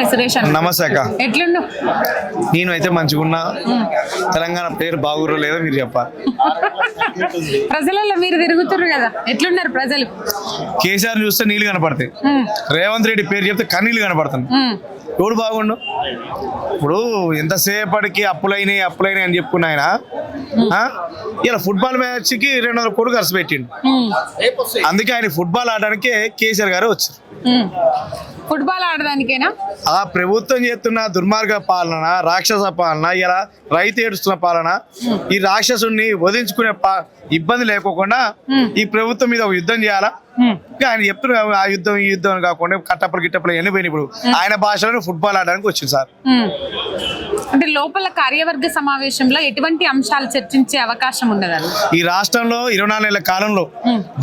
నమస్తే సురేష్ అన్న. నమస్తే అక్క. ఎట్లుండు నేను అయితే మంచిగున్నా. తెలంగాణ పేరు బాగురో లేదో మీరు చెప్పాలి ప్రజలలో మీరు తిరుగుతుర్రు కదా. ఎట్లున్నారు ప్రజలు? కేసీఆర్ చూస్తే నీళ్ళు కనపడతాయి. రేవంత్ రెడ్డి పేరు చెప్తే కన్నీళ్ళు కనపడుతుంది ఎవడు బాగుండు? ఇప్పుడు ఎంతసేపటికి అప్పులైనాయి అప్పులైనాయి అని చెప్పుకున్న ఆయన? ఇలా ఫుట్బాల్ మ్యాచ్కి రెండు వందల కోట్లు ఖర్చు పెట్టిండు. అందుకే ఆయన ఫుట్బాల్ ఆడడానికి కేసీఆర్ గారు వచ్చారు. ఫుట్బాల్ ఆడడానికేనా? ఆ ప్రభుత్వం చేస్తున్న దుర్మార్గ పాలన రాక్షస పాలన ఇలా రైతు ఏడుస్తున్న పాలన ఈ రాక్షసుని వధించుకునే పా- ఇబ్బంది లేకోకుండా ఈ ప్రభుత్వం మీద ఒక యుద్ధం చేయాలా? ఇంకా ఆయన చెప్తున్నారు ఆ యుద్ధం ఈ యుద్ధం అని కాకుండా కట్టప్పలు గిట్టప్పలు ఎన్ని పోయినాయి ఇప్పుడు. ఆయన భాషలోనే ఫుట్బాల్ ఆడడానికి వచ్చింది సార్. అంటే లోపల కార్యవర్గ సమావేశంలో ఎటువంటి అంశాలు చర్చించే అవకాశం ఉండదు ఈ రాష్ట్రంలో ఇరవై నాలుగు నెలల కాలంలో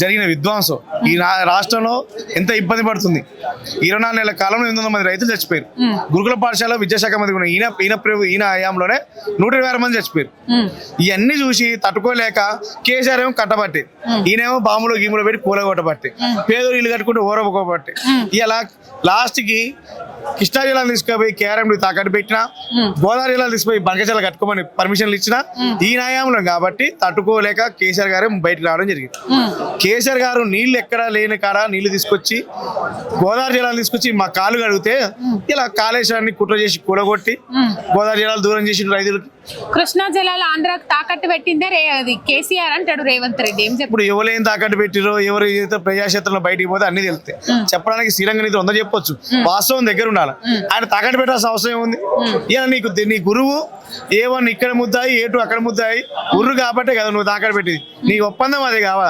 జరిగిన విధ్వంసం ఈ రాష్ట్రంలో ఎంత ఇబ్బంది పడుతుంది? ఇరవై నాలుగు నెలల కాలంలో ఎనిమిది మంది రైతులు చచ్చిపోయారు. గురుకుల పాఠశాల విద్యాశాఖ కూడా ఈయన ఈయన ఈయన హయాంలోనే నూట ఇరవై మంది చచ్చిపోయారు. ఇవన్నీ చూసి తట్టుకోలేక కేసీఆర్ ఏమో కట్టబట్టి ఈయనేమో బాంబులు గీములు పెట్టి కూలగొట్టబట్టి పేదలు ఇల్లు కట్టుకుంటూ ఓరబోబట్టి ఇలా లాస్ట్కి కృష్ణా జిల్లాను తీసుకుపోయి కేఆర్ఎం తాకట్టు పెట్టినా గోదావరి జిల్లా తీసుకుపోయి బంకచల కట్టుకోమని పర్మిషన్లు ఇచ్చినా ఈ న్యాయంలో కాబట్టి తట్టుకోలేక కేసీఆర్ గారు బయటకు రావడం జరిగింది. కేసీఆర్ గారు నీళ్ళు ఎక్కడ లేని కాడ నీళ్ళు తీసుకొచ్చి గోదావరి జిల్లాను తీసుకొచ్చి మా కాలు కడిగితే ఇలా కాళేశ్వరాన్ని కుట్ర చేసి కూడగొట్టి గోదావరి జిల్లాలు దూరం చేసి రైతులకి. కృష్ణా జిల్లాలో ఆంధ్రాకు తాకట్టు పెట్టిందే రే అది కేసీఆర్ అంటాడు రేవంత్ రెడ్డి. ఏం ఇప్పుడు ఎవరు ఏం తాకట్టు పెట్టిరో ఎవరు ఏదైతే ప్రజాక్షేత్రంలో బయటికి పోతే అన్ని తెలుస్తాయి. చెప్పడానికి శ్రీరంగ నీతి ఉందో చెప్పొచ్చు. వాస్తవం దగ్గర ఉండాలి. ఆయన తాకట్టు పెట్టాల్సిన అవసరం ఏముంది? ఇక నీకు నీ గురువు ఏవన్నీ ఇక్కడ ముద్దాయి ఏటు అక్కడ ముద్దాయి ఉర్రు కాబట్టే కదా నువ్వు తాకట్టు పెట్టింది. నీ ఒప్పందం అదే కావా?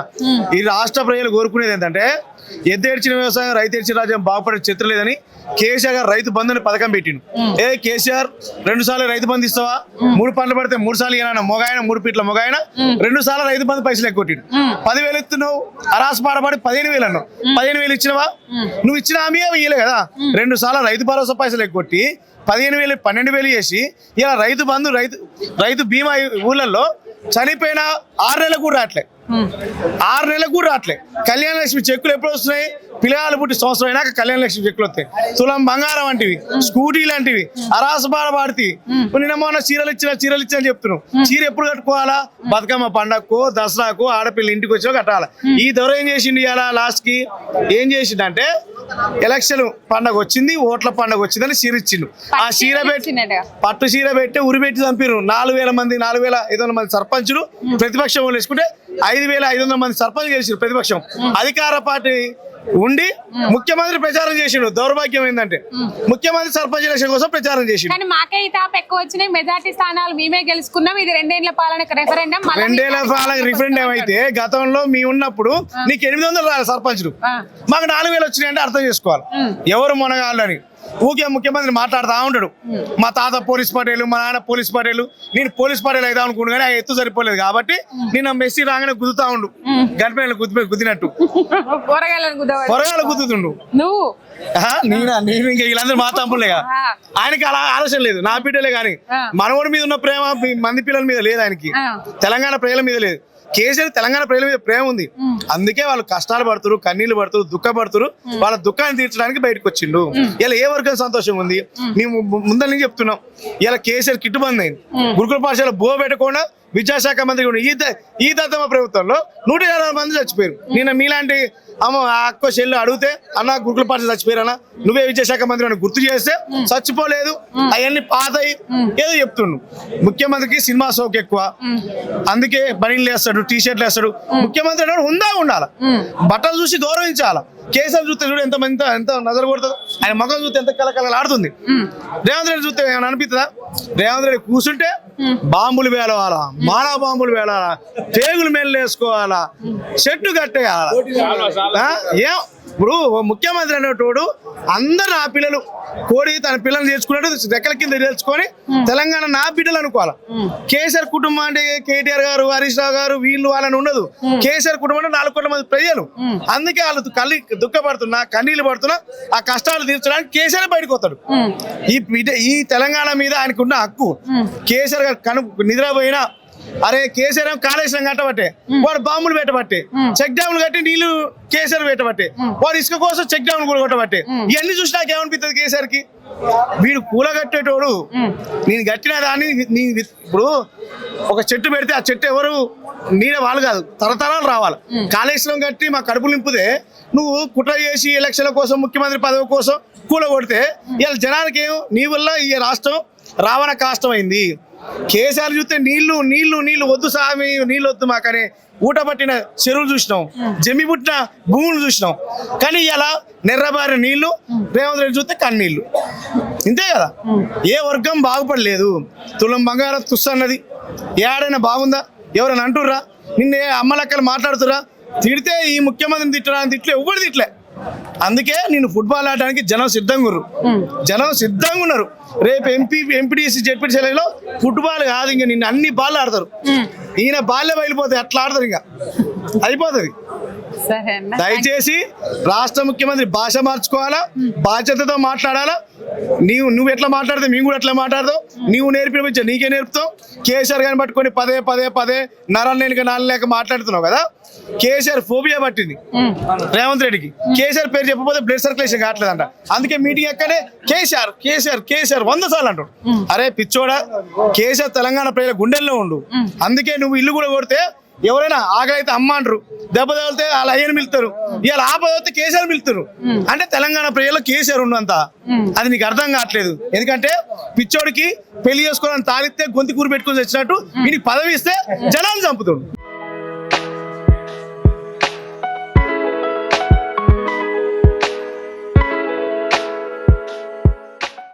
ఈ రాష్ట్ర ప్రజలు కోరుకునేది ఏంటంటే ఎద్దేడ్చిన వ్యవసాయం రైతు ఏడ్చిన రాజ్యం బాగుపడే చిత్ర లేదని కేసీఆర్ గారు రైతు బంధుని పథకం పెట్టిండు. ఏ కేసీఆర్ రెండు సార్లు రైతు బంధు ఇస్తావా? మూడు పంటలు పడితే మూడు సార్లు ఇవ్వనా మొగాయన మూడు పీట్ల మొగాయన రెండు సార్లు రైతు బంధు పైసలు ఎక్కొట్టిండు. పదివేలు ఇస్తున్నావు అరాసు పాడబడి పదిహేను వేలు అన్నావు. పదిహేను వేలు ఇచ్చినవా? నువ్వు ఇచ్చిన హామీ ఇయ్యలే కదా? రెండు సార్లు రైతు భరోసా పైసలు ఎక్కొట్టి పదిహేను వేలు పన్నెండు వేలు చేసి ఇలా రైతు బంధు రైతు రైతు బీమా ఊళ్ళల్లో చనిపోయిన ఆరు నెలలకు కూడా రావట్లే. ఆరు నెలలకు కూడా రావట్లే. కళ్యాణ లక్ష్మి చెక్కులు ఎప్పుడు వస్తున్నాయి? పిల్లగాలు పుట్టి సంవత్సరం అయినాక కళ్యాణ లక్ష్మి చెక్కులు వస్తాయి. తులం బంగారం వంటివి స్కూటీ లాంటివి అరాసబాడ పాడితే. నిన్న మొన్న చీరలు ఇచ్చిన చీరలు ఇచ్చిన అని చెప్తున్నావు చీర ఎప్పుడు కట్టుకోవాలా? బతుకమ్మ పండగకు దసరాకు ఆడపిల్ల ఇంటికి వచ్చో కట్టాలి? ఈ దొర ఏం చేసిండు ఇవాళ లాస్ట్కి ఏం చేసిండంటే ఎలక్షన్ పండగ వచ్చింది ఓట్ల పండగ వచ్చిందని చీర ఇచ్చిండు ఆ చీర పెట్టి. పట్టు చీర పెట్టి ఉరి పెట్టి చంపిరు నాలుగు వేల మంది నాలుగు వేల ఐదు వందల మంది సర్పంచులు ప్రతిపక్షం వాళ్ళు వేసుకుంటే ఐదు వేల ఐదు వందల మంది సర్పంచ్ గెలిచారు ప్రతిపక్షం. అధికార పార్టీ ఉండి ముఖ్యమంత్రి ప్రచారం చేసిండు. దౌర్భాగ్యం ఏంటంటే ముఖ్యమంత్రి సర్పంచ్ ఎలక్షన్ కోసం ప్రచారం చేసిండు. కానీ మాకే ఈ తాప ఎక్కువ వచ్చినాయి. మెజార్టీ స్థానాలు మేమే గెలుచుకున్నాం. ఇది రెండేళ్ళ పాలనకు రెఫరెండం రెండేళ్ళ పాలన రిఫరెండం అయితే గతంలో మీ ఉన్నప్పుడు నీకు ఎనిమిది వందలు రాలి సర్పంచులు. మాకు నాలుగు వేలు వచ్చినాయి అంటే అర్థం చేసుకోవాలి. ఎవరు మునగాళ్ళని? ఊకే ముఖ్యమంత్రి మాట్లాడుతూ ఉంటాడు. మా తాత పోలీస్ పటేలు మా నాన్న పోలీస్ పటేలు నేను పోలీస్ పటేలు అయితే అనుకున్నాను కానీ ఆ ఎత్తు సరిపోలేదు కాబట్టి నేను మెస్సీ రాగానే గుద్దుతా ఉండు. గడిపేళ్ళు గుద్ది గుద్దినట్టు. పొరగాలు గుద్దుతుండు. నువ్వు? నేనా? నేను ఇంకా వీళ్ళందరూ మా. ఆయనకి అలా ఆలోచన లేదు. నా బిడ్డలే కానీ. మనవడి మీద ఉన్న ప్రేమ మంది పిల్లల మీద లేదు ఆయనకి. తెలంగాణ ప్రజల మీద లేదు. కేసీఆర్ తెలంగాణ ప్రజల మీద ప్రేమ ఉంది. అందుకే వాళ్ళు కష్టాలు పడుతురు కన్నీళ్ళు పడుతురు దుఃఖపడుతురు. వాళ్ళ దుఃఖాన్ని తీర్చడానికి బయటకు వచ్చిండు. ఇలా ఏ వర్గం సంతోషం ఉంది? మేము. ముందర నుంచి చెప్తున్నాం. ఇలా కేసీఆర్ కిట్టు బంద్ అయింది. గురుకుల పాఠశాల బో పెట్టకుండా విద్యాశాఖ మంత్రి ఈ ఈ దత్తమ ప్రభుత్వంలో నూట మంది చచ్చిపోయారు. నిన్న మీలాంటి అమ్మ ఆ అక్క చెల్లు అడిగితే అన్న గురుకుల పాఠశాల చచ్చిపోయారన్న నువ్వే విద్యాశాఖ మంత్రి అని గుర్తు చేస్తే చచ్చిపోలేదు అవన్నీ పాతయి ఏదో చెప్తుండు. ముఖ్యమంత్రికి సినిమా సోక్ ఎక్కువ. అందుకే బనీలు వేస్తాడు టీ షర్ట్లు వేస్తాడు ముఖ్యమంత్రి అంటే ఉందా ఉండాలి? బట్టలు చూసి గౌరవించాలి? కేసీఆర్ చూస్తే చూడు ఎంత ఎంత ఎంత నజర కొడుతుంది. ఆయన మగం చూస్తే ఎంత కలకల ఆడుతుంది రేవంత్ రెడ్డి చూస్తే ఏమైనా అనిపిస్తుందా? రేవంత్ రెడ్డి కూర్చుంటే బాంబులు వేలవాలా మానవ బాంబులు వేలాలా? పేగులు మెల్లు వేసుకోవాలా? చెట్టు కట్టేయాలా? ఏం? ఇప్పుడు ఓ ముఖ్యమంత్రి అనేటోడు అందరు నా పిల్లలు కోడి తన పిల్లల్ని చేర్చుకున్నట్టు రెక్కల కింద చేర్చుకొని తెలంగాణ నా బిడ్డలు అనుకోవాలి? కేసీఆర్ కుటుంబం అంటే కేటీఆర్ గారు హరీష్ రావు గారు వీళ్ళు వాళ్ళని ఉండదు. కేసీఆర్ కుటుంబం అంటే నాలుగు కోట్ల మంది ప్రజలు. అందుకే వాళ్ళు కళ్ళి దుఃఖపడుతున్నా కన్నీళ్ళు పడుతున్నా ఆ కష్టాలు తీర్చడానికి కేసీఆర్ బయటకు వస్తాడు. ఈ ఈ తెలంగాణ మీద ఆయనకున్న హక్కు. కేసీఆర్ గారు కను నిద్రపోయినా అరే కేసీఆర్ కాళేశ్వరం కట్టబట్టే. వాడు బాంబులు పెట్టబట్టే. చెక్ డ్యాములు కట్టి నీళ్ళు కేసీఆర్ పెట్టబట్టే. వాడు ఇసుక కోసం చెక్ డ్యాములు కూడా కొట్టబట్టే. ఇవన్నీ చూసి నాకు ఏమనిపిస్తుంది కేసీఆర్కి వీడు కూల కట్టేటోడు. నేను కట్టిన దాన్ని నీ ఇప్పుడు ఒక చెట్టు పెడితే ఆ చెట్టు ఎవరు? నీడ వాళ్ళు కాదు. తరతరాలు రావాలి. కాళేశ్వరం కట్టి మా కడుపు నింపుదే నువ్వు కుట్ర చేసి ఎలక్షన్ల కోసం ముఖ్యమంత్రి పదవి కోసం కూల కొడితే ఇవాళ జనానికి ఏం? నీ వల్ల ఈ రాష్ట్రం రావణ కాష్టమైంది. కేసీఆర్ చూస్తే నీళ్ళు నీళ్ళు నీళ్ళు వద్దు సామి నీళ్ళు వద్దు మాకనే ఊట పట్టిన చెరువులు చూసినాం. జమ్మి పుట్టిన భూములు చూసినాం. కానీ ఇలా నెర్రబారిన నీళ్ళు రేవంత్ రెడ్డి చూస్తే కన్నీళ్ళు. ఇంతే కదా? ఏ వర్గం బాగుపడలేదు. తులం బంగారం తుస్సన్నది ఏడైనా బాగుందా? ఎవరైనా అంటుర్రా? నిన్నే అమ్మలక్కలు మాట్లాడుతురా తిడితే ఈ ముఖ్యమంత్రిని తిట్టడా తిట్లే ఎవరు తిట్లే. అందుకే నేను ఫుట్బాల్ ఆడడానికి జనం సిద్ధంగా ఉన్నారు. జనం సిద్ధంగా ఉన్నారు. రేపు ఎంపీ ఎంపీడీసీ జెడ్పీటీసీలో ఫుట్బాల్ కాదు ఇంకా నిన్ను అన్ని బాల్ ఆడతారు. ఈయన బాల్య వెళ్ళిపోతాయి అట్లా ఆడతారు ఇంకా? అయిపోతుంది. దయచేసి రాష్ట్ర ముఖ్యమంత్రి భాష మార్చుకోవాలా? బాధ్యతతో మాట్లాడాలా? నీవు నువ్వు ఎట్లా మాట్లాడితే మేము కూడా ఎట్లా మాట్లాడతావు నీవు నేర్పించ నీకే నేర్పుతావు కేసీఆర్ గారిని పట్టుకొని పదే పదే పదే నరాలు నేను నాలుగు లేక మాట్లాడుతున్నావు కదా? కేసీఆర్ ఫోబియా పట్టింది రేవంత్ రెడ్డికి. కేసీఆర్ పేరు చెప్పకపోతే బ్లడ్ సర్క్యులేషన్ కావట్లేదంట. అందుకే మీటింగ్ ఎక్కడే కేసీఆర్ కేసీఆర్ కేసీఆర్ వంద సార్లు అంటాడు. అరే పిచ్చోడా కేసీఆర్ తెలంగాణ ప్రజల గుండెల్లో ఉండు. అందుకే నువ్వు ఇల్లు కూడా కొడితే ఎవరైనా ఆకలి అయితే అమ్మ అంటారు దెబ్బ తగిలితే వాళ్ళ అయ్యని పిలుస్తారు ఇవాళ ఆపద వస్తే కేసీఆర్ పిలుస్తారు అంటే తెలంగాణ ప్రజల్లో కేసీఆర్ ఉన్నంత అది నీకు అర్థం కావట్లేదు. ఎందుకంటే పిచ్చోడికి పెళ్ళి చేసుకోవాలని తాలిస్తే గొంతు కూరు పెట్టుకొని వచ్చినట్టు వీడికి పదవి ఇస్తే జనాలు చంపుతాడు